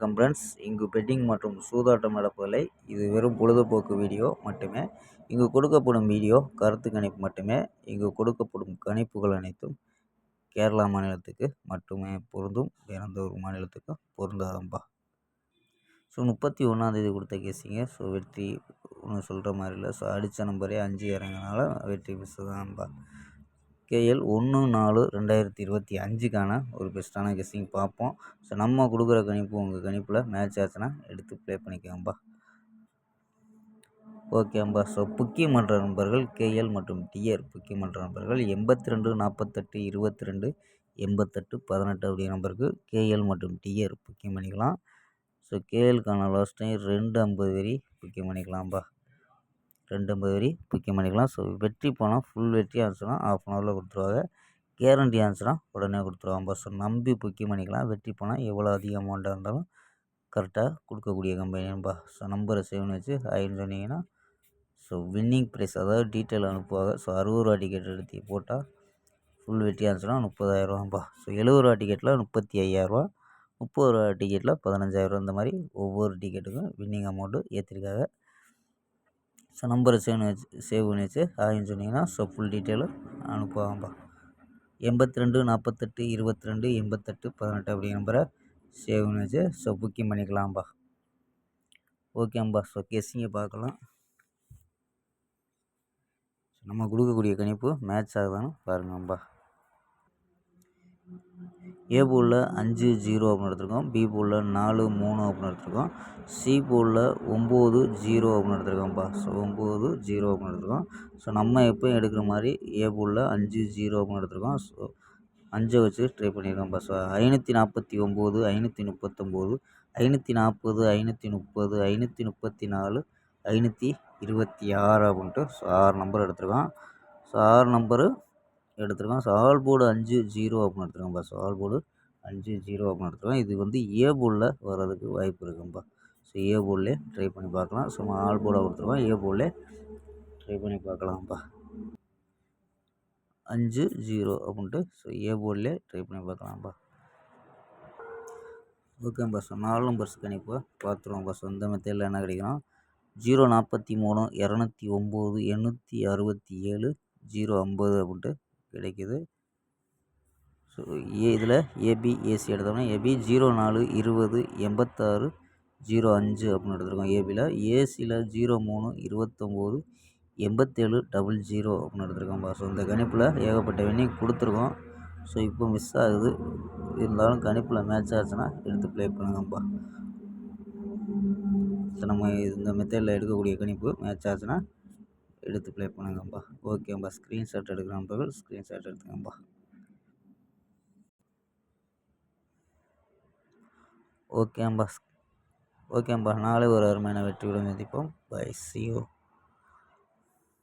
வணக்கம் ஃப்ரெண்ட்ஸ் இங்கு பெட்டிங் மற்றும் சூதாட்டம் நடப்பதில்லை. இது வெறும் பொழுதுபோக்கு வீடியோ மட்டுமே. இங்கு கொடுக்கப்படும் வீடியோ கருத்து கணிப்பு மட்டுமே. இங்கு கொடுக்கப்படும் கணிப்புகள் அனைத்தும் கேரளா மாநிலத்துக்கு மட்டுமே பொருந்தும். வேற ஒரு மாநிலத்துக்கும் பொருந்தாதம்பா. ஸோ முப்பத்தி ஒன்றாந்தேதி கொடுத்த கேசிங்க ஸோ வெற்றி ஒன்று சொல்கிற மாதிரி இல்லை. ஸோ அடித்த நம்பரே அஞ்சு இறங்கினால வெற்றி மிஸ் தான்ப்பா கேஎல் ஒன்று நாலு ரெண்டாயிரத்தி இருபத்தி அஞ்சுக்கான ஒரு பெஸ்ட்டான கெஸ்ஸிங் பார்ப்போம். ஸோ நம்ம கொடுக்குற கணிப்பு உங்கள் கணிப்பில் மேட்ச் ஆச்சுன்னா எடுத்து ப்ளே பண்ணிக்கோங்கப்பா ஓகேம்பா ஸோ புக்கி மன்ற நண்பர்கள் கேஎல் மற்றும் டிஆர் புக்கி மன்ற நண்பர்கள் எண்பத்தி ரெண்டு நாற்பத்தெட்டு இருபத்தி ரெண்டு எண்பத்தெட்டு பதினெட்டு அப்படிங்கிற நம்பருக்கு கேஎல் மற்றும் டிஆர் புக்கிங் பண்ணிக்கலாம். ஸோ கேஎல்கான லாஸ்ட் டைம் ரெண்டு ஐம்பது வரி புக்கிங் பண்ணிக்கலாம்ப்பா ரெண்டு ஐம்பது வரி புக்கிங் பண்ணிக்கலாம் ஸோ வெற்றி போனால் ஃபுல் வெற்றி ஆச்சுன்னா ஆஃப் அன் ஹவரில் கொடுத்துருவாங்க. கேரண்டி ஆச்சுன்னா உடனே கொடுத்துருவாங்க. ஸோ நம்பி புக்கிங் பண்ணிக்கலாம் வெற்றி போனால் எவ்வளோ அதிக அமௌண்ட்டாக இருந்தாலும் கரெக்டாக கொடுக்கக்கூடிய கம்பெனிப்பா ஸோ நம்பரை சேவ் வச்சு ஹாய்னு சொன்னீங்கன்னா ஸோ வின்னிங் ப்ரைஸ் அதாவது டீட்டெயில் அனுப்புவாங்க. ஸோ அறுபது ரூபா டிக்கெட் எடுத்து போட்டால் ஃபுல் வெட்டியாக இருந்துச்சுன்னா முப்பதாயிரரூவாம்பா ஸோ எழுபது ரூபா டிக்கெட்டில் முப்பத்தி ஐயாயிரரூவா முப்பது ரூபா டிக்கெட்டில் பதினஞ்சாயிரரூவா இந்த மாதிரி ஒவ்வொரு டிக்கெட்டுக்கும் வின்னிங் அமௌண்ட்டு ஏற்றிருக்காங்க ஸோ நம்பரை சேவ் வச்சு சேவ் பண்ணி வச்சு ஹாய்ன்னு சொன்னீங்கன்னா ஸோ ஃபுல் டீட்டெயிலு அனுப்புவாங்கப்பா. எண்பத்தி ரெண்டு நாற்பத்தெட்டு இருபத்தி ரெண்டு எண்பத்தெட்டு பதினெட்டு அப்படிங்கிற நம்பரை சேவ் பண்ணி வச்சு ஸோ புக்கிங் பண்ணிக்கலாம்ப்பா ஓகேம்பா ஸோ கெஸ்ஸிங்கை பார்க்கலாம். நம்ம கொடுக்கக்கூடிய கணிப்பு மேட்ச் ஆகுதான்னு பாருங்கம்பா ஏ பூலில் அஞ்சு ஜீரோ அப்படின்னு எடுத்திருக்கோம். பி பூலில் நாலு மூணு அப்படின்னு எடுத்திருக்கோம். சி பூலில் ஒம்பது ஜீரோ அப்படின்னு எடுத்திருக்கோம்ப்பா ஸோ ஒம்பது ஜீரோ அப்படின்னு எடுத்திருக்கோம். ஸோ நம்ம எப்போயும் எடுக்கிற மாதிரி ஏ பூலில் அஞ்சு ஜீரோ அப்படின்னு எடுத்திருக்கோம். ஸோ அஞ்சை வச்சு ட்ரை பண்ணியிருக்கோம்ப்பா ஸோ ஐநூற்றி நாற்பத்தி ஒம்பது ஐநூற்றி முப்பத்தொம்போது ஐநூற்றி நாற்பது ஐநூற்றி முப்பது ஐநூற்றி முப்பத்தி நாலு ஐநூற்றி இருபத்தி ஆறு அப்படின்ட்டு. ஸோ ஆறு நம்பர் எடுத்திருக்கோம். ஸோ ஆறு நம்பரு எடுத்துருக்கேன். சவால் போர்டு அஞ்சு ஜீரோ அப்படின்னு எடுத்துருக்கோம்ப்பா சவால் போர்டு அஞ்சு ஜீரோ அப்படின்னு எடுத்துருக்கோம் இது வந்து ஏ போர்டில் வர்றதுக்கு வாய்ப்பு இருக்கும்ப்பா ஸோ ஏ போர்டிலே ட்ரை பண்ணி பார்க்கலாம். ஸோ ஆல் போர்டாக கொடுத்துருக்கோம் ஏ போர்டிலே ட்ரை பண்ணி பார்க்கலாம்ப்பா அஞ்சு ஜீரோ அப்படின்ட்டு ஸோ ஏ போர்டிலே ட்ரை பண்ணி பார்க்கலாம்ப்பா ஓகேப்பா ஸோ நாலு நம்பர்ஸ் கணிப்பா பார்த்துருவோம்ப்பா ஸோ இந்த மெத்தடில் என்ன கிடைக்கணும் ஜீரோ நாற்பத்தி மூணு இரநூத்தி ஒம்பது எண்ணூற்றி அறுபத்தி ஏழு ஜீரோ ஐம்பது அப்படின்ட்டு கிடைக்கிது. ஸோ ஏ இதில் ஏபி ஏசி எடுத்தோம்னா ஏபி ஜீரோ நாலு இருபது எண்பத்தாறு ஜீரோ அஞ்சு அப்படின்னு எடுத்துருக்கோம். ஏபியில் ஏசியில் ஜீரோ மூணு இருபத்தொம்போது எண்பத்தேழு டபுள் ஜீரோ அப்படின்னு எடுத்துருக்கோம் ஸோ இந்த கணிப்பில் ஏகப்பட்ட வின்னிங் கொடுத்துருக்கோம். ஸோ இப்போ மிஸ் ஆகுது. இருந்தாலும் கணிப்பில் மேட்ச் ஆச்சுன்னா எடுத்து ப்ளே பண்ணுங்கப்பா ஸோ நம்ம இந்த மெத்தடில் எடுக்கக்கூடிய கணிப்பு மேட்ச் ஆச்சுன்னா எடுத்து ப்ளே பண்ணுங்கப்பா. ஓகேம்பா ஸ்க்ரீன்ஷாட் எடுக்கிற நண்பர்கள் ஸ்க்ரீன்ஷாட் எடுத்துக்கம்பா ஓகேம்பா ஓகேம்பா நாளை ஒரு அருமையான வெற்றியுடன் மதிப்போம் பை சி